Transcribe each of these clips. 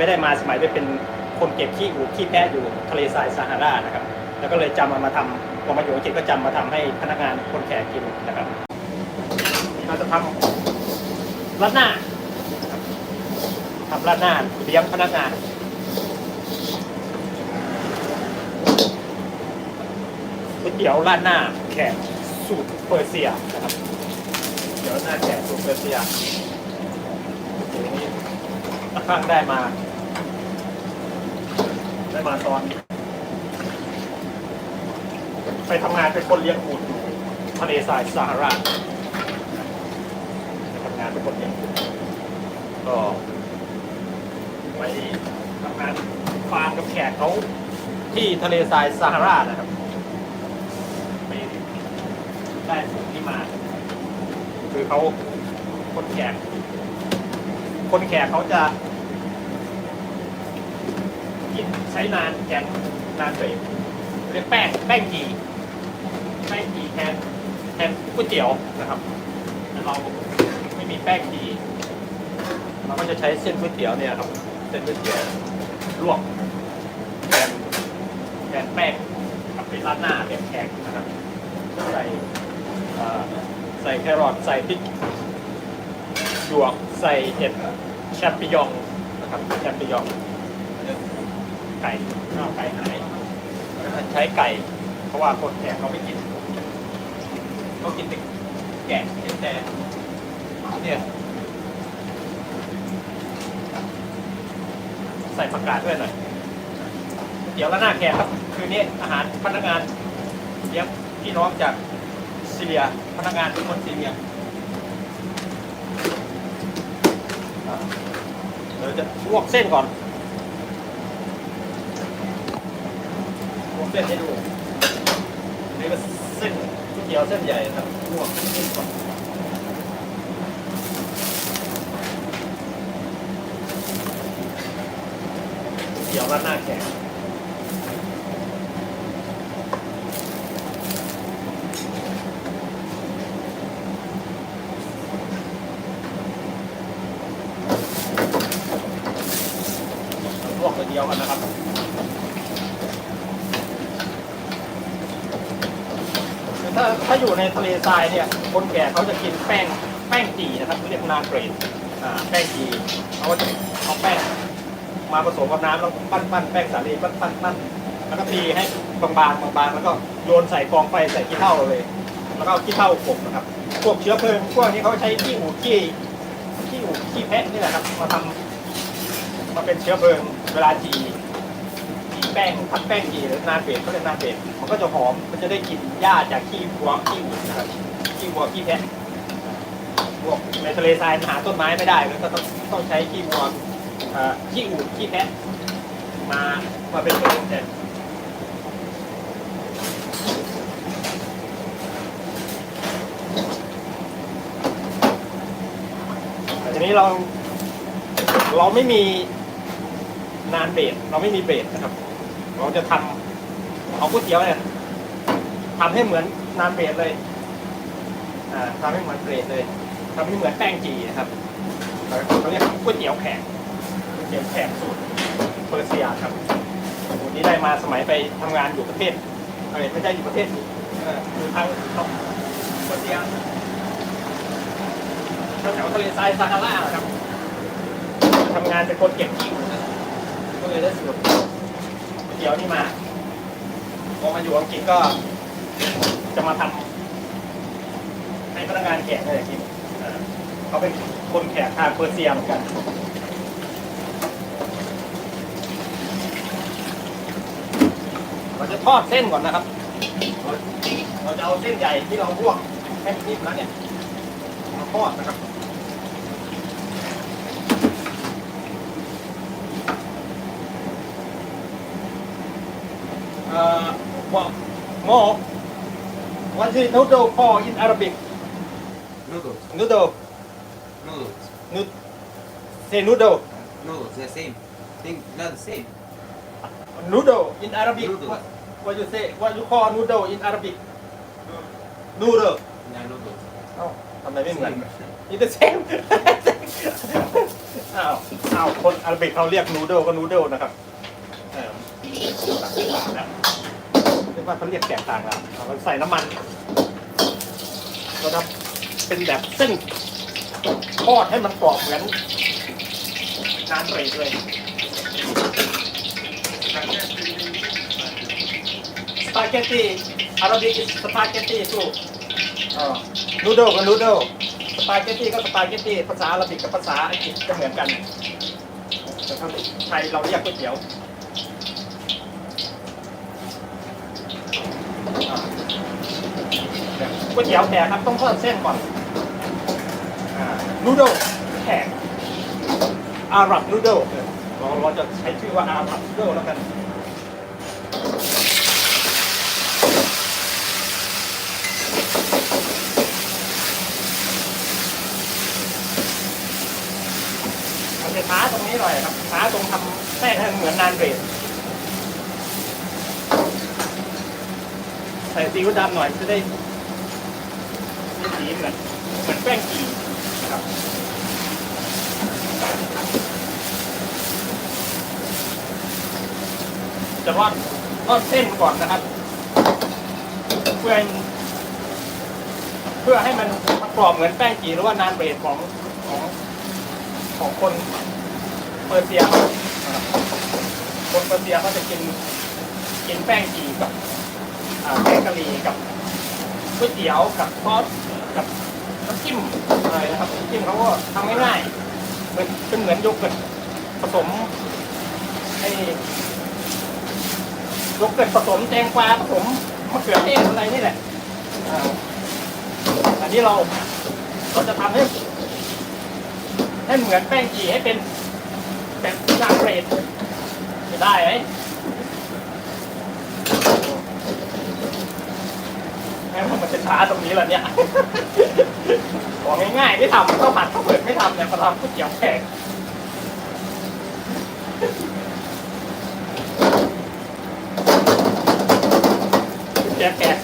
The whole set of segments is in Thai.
ไปได้มาสมัยไปเป็นคนเก็บขี้อูดขี้แพะอยู่ทะเลทรายซาฮารานะครับ แล้วก็เลยจำเอามาทำพอมาอยู่อังกฤษก็จำมาทำให้พนักงานคนแขกกินนะครับเราจะทำรัดหน้าทำรัดหน้าเลี้ยงพนักงานก๋วยเตี๋ยวราดหน้าแขกสูตรเปอร์เซียนะครับเดี๋ยวหน้าแขกสูตรเปอร์เซียเดี๋ยวนี้ข้างได้มา ได้มาตอน ไปทำงานเป็นคนเลี้ยงอูดอยู่ทะเลทรายซาฮาราไปทำงานเป็นคนเลี้ยงอูดก็ไปทำงานฟาร์มกับแขกเขาที่ทะเลทรายซาฮารานะครับไปได้สูตรนี้มา คือเขาคนแขก คนแขกเขาจะ กินใช้นานแกงนานเลยเรียกแป้งแป้งกีแป้งกีแทนแทนก๋วยเตี๋ยวนะครับเราไม่มีแป้งกีเราก็จะใช้เส้นก๋วยเตี๋ยวเนี่ยครับเส้นก๋วยเตี๋ยวลวกแทนแทนแป้งกับเป็นราดหน้าแบบแขกนะครับใส่ใส่แครอทใส่พริกหยวกใส่เห็ดแชมปิญองนะครับแชมปิญอง ไก่ข้าวไก่หายใช้ไก่ เพราะว่าคนแขกเขาไม่กินเขากินแต่แกะแต่เนี่ยใส่ผักกาดด้วยหน่อยเดี๋ยวแล้วหน้าแขกครับ คืนนี้อาหารพนักงานเลี้ยงพี่น้องจากซีเรียพนักงานเป็นคนซีเรียอ่าจะลวกเส้นก่อนลวก เส้นให้ดูนี่ก็เส้นก๋วยเตี๋ยวเส้นใหญ่นะครับลวกเส้ก่อนเตี๋ยวราดหน้าแขก ลวกตัวเดียวกันนะครับ คื อยู่ในทะเลทรายเนี่ยคนแก่เขาจะกินแป้งแป้งจีนะครับเรียกนาเกรดอ่าแป้งจีเขาก็จะเอาแป้งมาผสมกับน้ำแล้วปั้นปั้นแป้งสาลีปั้นปั้นปั้นแล้วก็ตีให้บางๆบางๆแล้วก็โยนใส่กองไฟใส่ขี้เถ้าเลย แล้วก็ขี้เถ้ากบนะครับพวกเชื้อเพลิงพวกนี้เขาใช้ขี้หูขี้ขี้หูขี้แพะนี่แหละครับมาทำมาเป็นเชื้อเพลิงเวลาจีีแป้งพัดแป้งจีหรือนาเบดเขาเรียกนาเบดมันก็จะหอมมันจะได้กลิ่นหญ้าจากขี้วัวขี้อูดนะครับขี้วัวขี้แพะพวกในทะเลทรายหาต้นไม้ไม่ได้เลยก็ต้องต้องใช้ขี้วัวขี้อูดขี้แพะมามาเป็นตัวแทนทีนี้เราเราไม่มีนานเบรดเราไม่มีเบรดนะครับ เราจะทำเอาก๋วยเตี๋ยวเนี่ยทำให้เหมือนนานเบรดเลยอ่าทำให้เหมือนเบรดเลยทำให้เหมือนแป้งจีนะครับเขาเรียกก๋วยเตี๋ยวแขกก๋วยเตี๋ยวแขกสูตรเปอร์เซียครับสูตรนี้ได้มาสมัยไปทำงานอยู่ประเทศเอ้ยไม่ใช่อยู่ประเทศเอ่ออยู่ทางเปอร์เซียแถวทะเลทรายซาฮาราครับทำงานเป็นคนเก็บขี้ก็เลยได้สูตร เตี๋ยวนี่มาพอมาอยู่อังกฤษก็ จะมาทำให้พนักงานแขกเนี่ยกินเขาเป็นคนแขกทางเปอร์เซียเหมือนกันเราจะทอดเส้นก่อนนะครับ เราจะเอาเส้นใหญ่ที่เราลวกให้นิ่มแล้วเนี่ยมาทอดนะครับ Uh, well, more. What is noodle called in Arabic? Noodles. Noodle. Noodles. Nud say noodle. Noodles. The same. Thing. Not the same. Noodle in Arabic. Noodle. What, what you say? What you call noodle in Arabic? Noodle. Yeah, noodles. เอ้าทำไมไม่เหมือน Same. It's the same อ้าวอ้าวคนอาราบิกเขาเรียกนูเดิลก็นูเดิลนะครับเอ อต่างๆนะเรียกว่าเขาเรียกแตกต่างกันเราใส่น้ำมันเราทำเป็นแบบเส้นทอดให้มันกรอบเหมือนนานเบรกเลยสปาเกตตี้อาราบิกสปาเกตตี้สู้นูเดิลก็นูเดิลสปาเกตตี้ก็สปาเกตตี้ภาษาอาราบิกกับภาษาอังกฤษก็เหมือนกันแต่ถ้าไทยเราเรียกก๋วยเตี๋ยว ก๋วยเตี๋ยวแขกครับต้องทอดเส้นก่อนนูโดแขกอาหรับนูโดเราเราจะใช้ชื่อว่าอาหรับนูโดแล้วกันมันจะช้าตรงนี้หน่อยครับช้าตรงทำแป้งให้มันเหมือนนานเบรดใส่ซีอิ๊วดำหน่อยจะได้มี สีเหมือนเหมือนแป้งกีนะครับจะทอดทอดเส้นก่อนนะครับ เพื่อเพื่อให้มันกรอบเหมือนแป้งกีหรือว่านานเบรดของของของคนเปอร์เซียนะครับคนเปอร์เซียเขาจะกินกินแป้งจีกับอ่าแกงกะหรี่กับก๋วยเตี๋ยวกับซอส กับน้ำจิ้มอะไรนะครับน้ำจิ้มเขาก็ทำง่ายๆเหมือนเป็นเหมือนโยเกิร์ตผสมไอ้โยเกิร์ตผสมแตงกวาผสมมะเขือเทศอะไรนี่แหละอ่าอันนี้เราเราจะทำให้ให้เหมือนแป้งจีให้เป็นแบบจางเกรดจะได้ไหม แม่งมันจะช้าตรงนี้แหละเนี่ย ของง่ายๆไม่ทำข้าวผัดข้าวเปิดไม่ทำเนี่ยมาทำก๋วยเตี๋ยวแขกก๋วยเตี๋ยวแขก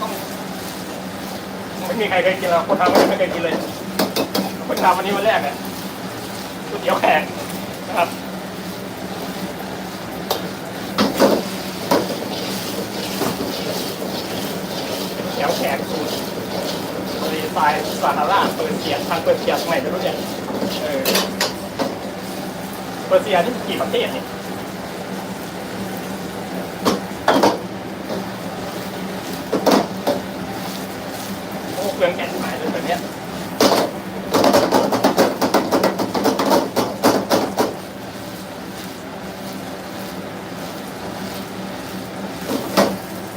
ต้องไม่มีใครเคยกินหรอกคนทำก็ยังไม่เคยกินเลยคนทำวันนี้วันแรกเนี่ยก๋วยเตี๋ยวแขกนะครับ ก๋วยเตี๋ยวแขกสุดบริษัทสายซาฮาราเปิดเสียงทางเปิดเสียงใหนไม่รู้เนี่ยเออเปิดเสียงนี่กี่ประเทศเนี่ยโอ้เครื่องแกะหมายเลยแบบเนี้ย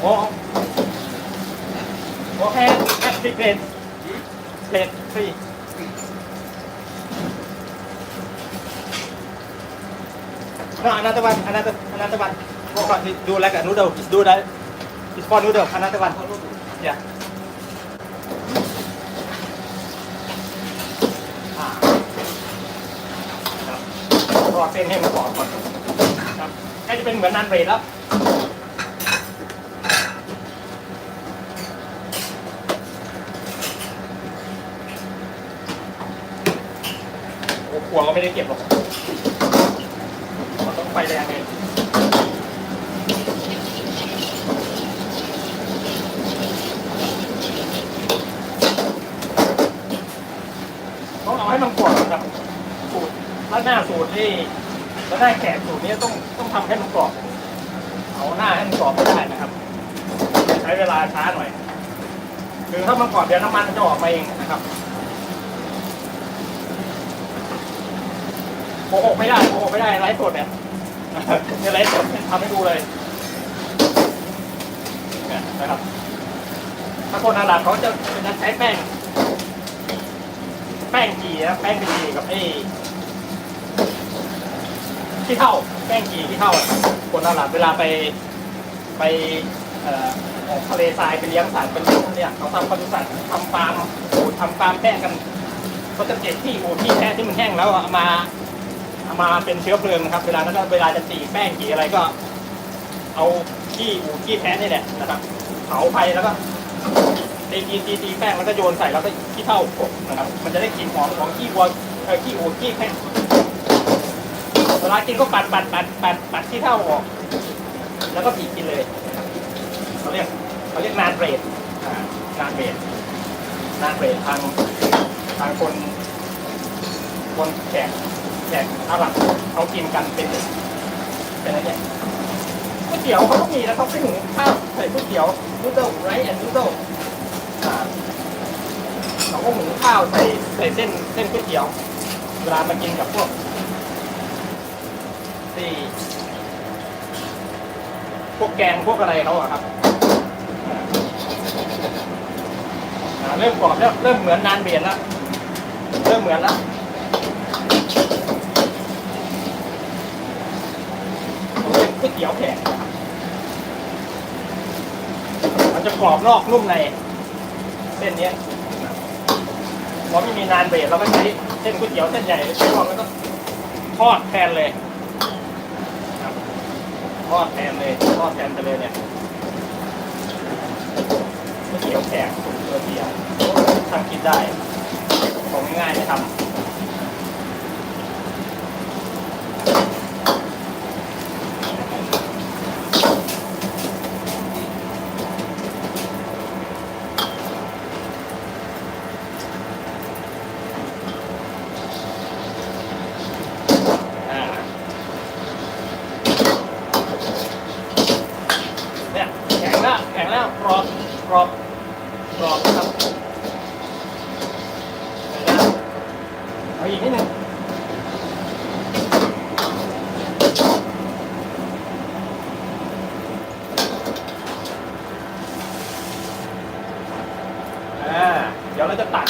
โอ้โอเคแอปพลิเคชันเพจฟรี no another one another another one what about it? Do like a noodle just do that it's for noodle another one yeah อ่าครับรอเส้นให้มันกรอบก่อนครับใกล้จะเป็นเหมือนนานเรดแล้ว โอ้ครัวก็ไม่ได้เก็บหรอกมันต้องไฟแรงเลยต้องเอาให้มันกรอบครับ สูตรแล้ว หน้าสูตรที่แล้วหน้าแขกสูตรนี้ต้องต้องทำให้มันกรอบเอาหน้าให้มันกรอบไม่ได้นะครับ ใช้เวลาช้าหน่อยคือถ้ามันกรอบเดี๋ยวน้ำมันมันจะออกมาเองนะครับโกหกไม่ได้โกหกไม่ได้ไลฟ์สดเนี่ยในไลฟ์สดทำให้ดูเลยนะครับถ้าคนอาหรับเขาจะจะใช้แป้ง แป้งกีนะแป้งกีกับไอ้ ขี้เท่าแป้งกีขี้เท่าคนอาหรับเวลาไปไปออกทะเลทรายไปเลี้ยงสัตว์เป็นพวกเนี่ยเขาทำปศุสัตว์ทำฟาร์มโอ้ทำฟาร์มแป้งกันเขาจะเก็บที่โอ้ที่แท้ที่มันแห้งแล้วเอามาเอามาเป็นเชื้อเพลิงนะครับ เวลานั้นเวลาจะตีแป้งตีอะไรก็ เอาขี้อูขี้แพ้นี่แหละนะครับเผาไฟแล้วก็ตีตีตีตีแป้งแล้วก็โยนใส่แล้วก็ขี้เท่ากบนะครับ มันจะได้กลิ่นหอมของขี้วัวขี้อูขี้แพ้ ลากินก็ปัดปัดปัดปัดปัดที่เท่าออก แล้วก็บีกินเลยเขาเรียกเขาเรียกนานเบรดอ่านานเบรดนานเบรดทางทางคน คนแขกแขกอาหรับเขากินกันเป็นเป็นอะไรเนี่ยก๋วยเตี๋ยวเขาก็มีนะเขาไปหุงข้าวใส่ก๋วยเตี๋ยวนูโดไรแอนนูโดเขาก็หุงข้าวใส่ใส่เส้นเส้นก๋วยเตี๋ยวเวลามากินกับพวก ที่พวกแกงพวกอะไรเขาอะครับอ่าเริ่มกรอบแล้วเริ่มเหมือนนานเบียนแล้วเริ่มเหมือนแล้วเป็นก๋วยเตี๋ยวแขกมันจะกรอบนอกนุ่มในเส้นนี้ยพอไม่มีนานเบรดเราก็ใช้เส้นก๋วยเตี๋ยวเส้นใหญ่ใช้ลองแล้วก็ทอดแทนเลย อดแทนเลยทอดแทนไปเลยเนี่ยก๋วยเตี๋ยวแขกสูตรเบอร์เดียวทำกินได้ของง่ายๆจะทำอ่าเนี่ยแข็งแล้วแข็งแล้วกรอบกรอบกรอบนะครับเดี๋ยวนะเอาอีกนิดหนึ่งอ่าเดี๋ยวเราจะ ตัด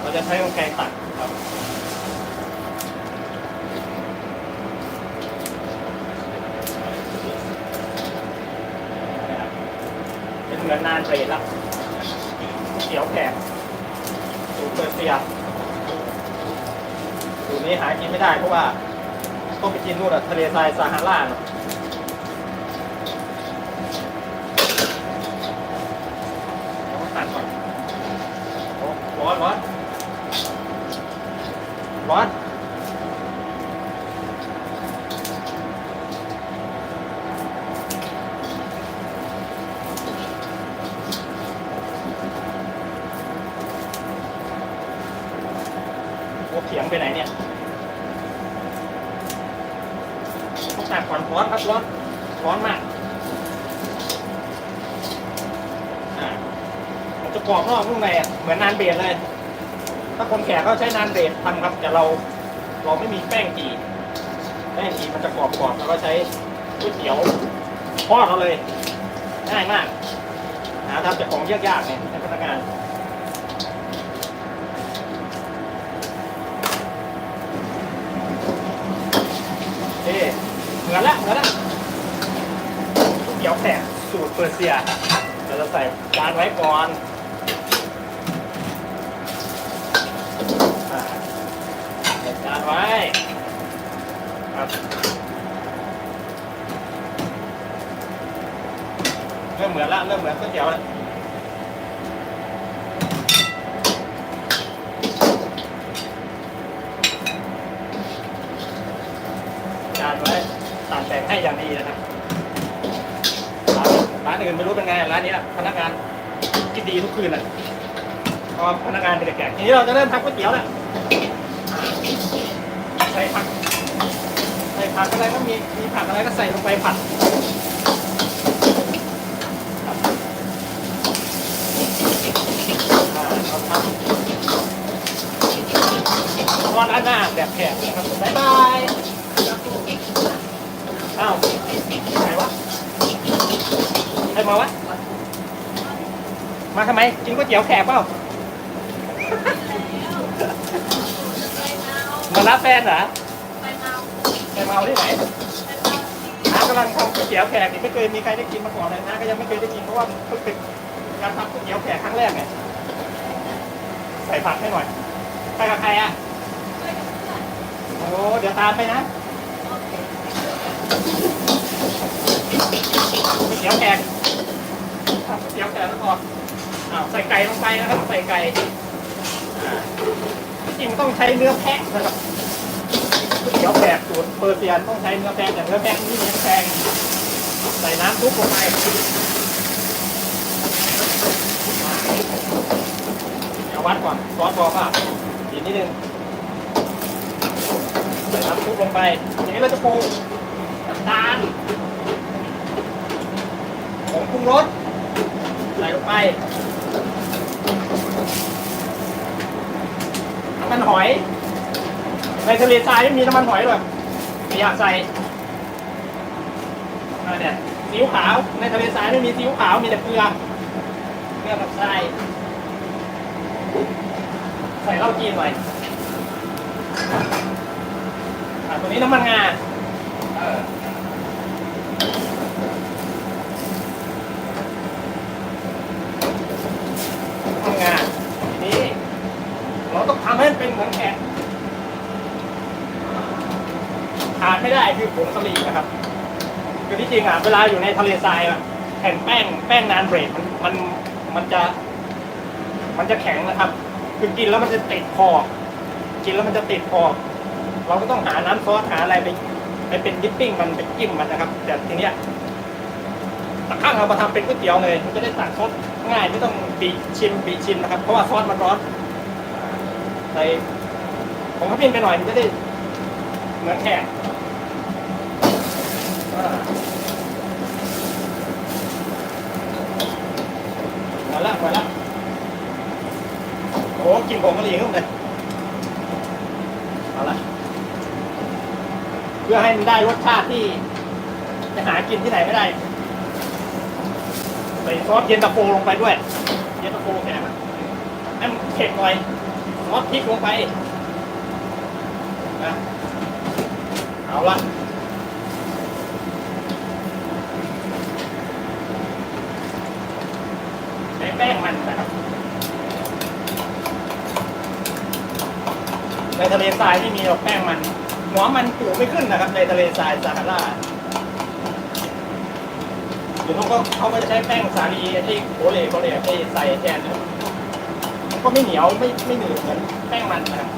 เราจะใช้กรรไกรตัดครับเป็นเหมือนนานเบรดละเขียวแขกสูเปอร์เซียสูนี้หากินไม่ได้เพราะว่าต้องไปกินนู่นอะทะเลทรายซาฮาราเนอะต้องตัดก่อน โอ้ร้อนร้อนร้อนโอ้เขียงไปไหนเนี่ยต้องตัดก่อนร้อนครับร้อนร้อนมากอ่ามันจะกรอบนอก นุ่มในเหมือนนานเบรดเลย ถ้าคนแก่เขาใช้นานเบรดทำครับ แต่เราเราไม่มีแป้งจีแป้งจีมันจะกรอบๆแล้วก็ใช้ก๋วยเตี๋ยวทอดเอาเลย ง่ายมากหาทำจากของยากๆเนี่ยให้พนักงานเอ๊เหมือนละเหมือนละก๋วยเตี๋ยวแขกสูตรเปอร์เซียเราจะใส่จานไว้ก่อน อ่าเก็บจานไว้ ครับเริ่มเหมือนละเริ่มเหมือนก๋วยเตี๋ยวล้วจานไว้ตัดแต่งให้อย่างดีนะครับร้านอื่นไม่รู้เป็นไงร้านนี้พนักงานกินดีทุกคืนอะเพราะพนักงานเป็นแก่ทีนี้เราจะเริ่มทำก๋วยเตี๋ยวแล้วใส่ผักใส่ ผักอะไรก็มี มีผักอะไรก็ใส่ลงไปผัดครับอ่าเอาทำทอดร้านหน้าแบบแขกนะครับบ๊ายบายอ้าวไหนวะใครมาวะ มาทำไม กินก๋วยเตี๋ยวแขกเปล่ามารับแฟนเหรอ แฟนเมาที่ไหนน้ากำลังทำก๋วยเตี๋ยวแขกนี่ไม่เคยมีใครได้กินมาก่อนเลยน้าก็ยังไม่เคยได้กินเพราะว่าเพิ่งเป็นการทำก๋วยเตี๋ยวแขกครั้งแรกไงใส่ผักให้หน่อยไปกับใครอะโอ้เดี๋ยวตามไปนะก๋วยเตี๋ยวแขกทำก๋วยเตี๋ยวแขกแล้วพออ้าวใส่ไก่ลงไปนะครับใส่ไก่อ่าจริงต้องใช้เนื้อแพะนะครับ เตี๋ยวแขกสูตรเปอร์เซียนต้องใช้เนื้อแพะแต่เนื้อแพะนี่เนื้อแพงใส่น้ำซุปลงไปเดี๋ยววัดก่อนซอสพอป่ะอีกนิดนึงใส่น้ำซุปลงไปทีนี้เราจะปรุงน้ำตาลผงปรุงรสใส่ลงไปน้ำมันหอย ในทะเลทรายไม่มีน้ำมันหอยหรอกไม่อยากใส่อ่าเนี่ยซีอิ๊วขาว ในทะเลทรายไม่มีซีอิ๊วขาว มีแต่เกลือ เกลือกับทราย ใส่เหล้าจีนหน่อยอ่าตัวนี้น้ำมันงา เออน้ำมันงาทีนี้ เราต้องทำให้มันเป็นเหมือนแขกขาดไม่ได้คือ ผงกะหรี่นะครับคือที่จริงอะเวลาอยู่ในทะเลทรายอะแผ่นแป้งแป้งนานเบรดมันมันมันจะ มันจะแข็งนะครับ คือกินแล้วมันจะติดคอกินแล้วมันจะติดคอเราก็ต้องหาน้ำซอสหาอะไรไปไปเป็นดิปปิ้งมันไปจิ้มมันนะครับ แต่ทีเนี้ยตะข้างเรามาทำเป็นก๋วยเตี๋ยวเลย มันจะได้ตักซอสง่ายไม่ต้องบีชิมบีชิมนะครับ เพราะว่าซอสมันร้อนใส่ผมก็พิมพ์ไปหน่อยมันจะได้เหมือนแขก มาละมาละโอ้กินผงกะหรี่ขึ้นเลยเอาละเพื่อให้มันได้รสชาติที่ จะหากินที่ไหนไม่ได้ใส่ซอสเย็นตาโฟลงไปด้วย เย็นตาโฟแขกอะให้มันเผ็ดหน่อยซอสพริกลงไปนะเอาละใช้ แป้งมันนะครับในทะเลทรายไม่มีหรอกแป้งมัน หัวมันปลูกไม่ขึ้นนะครับ ในทะเลทรายซาฮาราหรือเขาก็เขาก็จะใช้แป้งสาลีที่โคเลโคเลที่ใส่แทนนะมันก็ไม่เหนียวไม่ไม่หนืดเหมือนแป้งมันนะครับ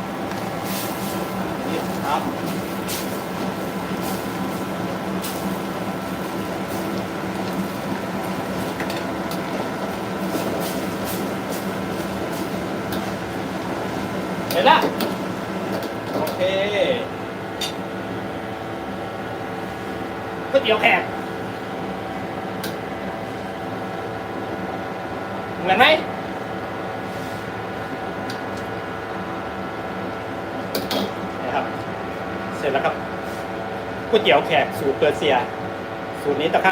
นี่ครับเห็นละโอเคก๋วยเตี๋ยวแขกเหมือนไหม นะครับ เสร็จแล้ วครับก๋วยเตี๋ยวแขกสูตรเปอร์เซีย สูตรนี้ตะ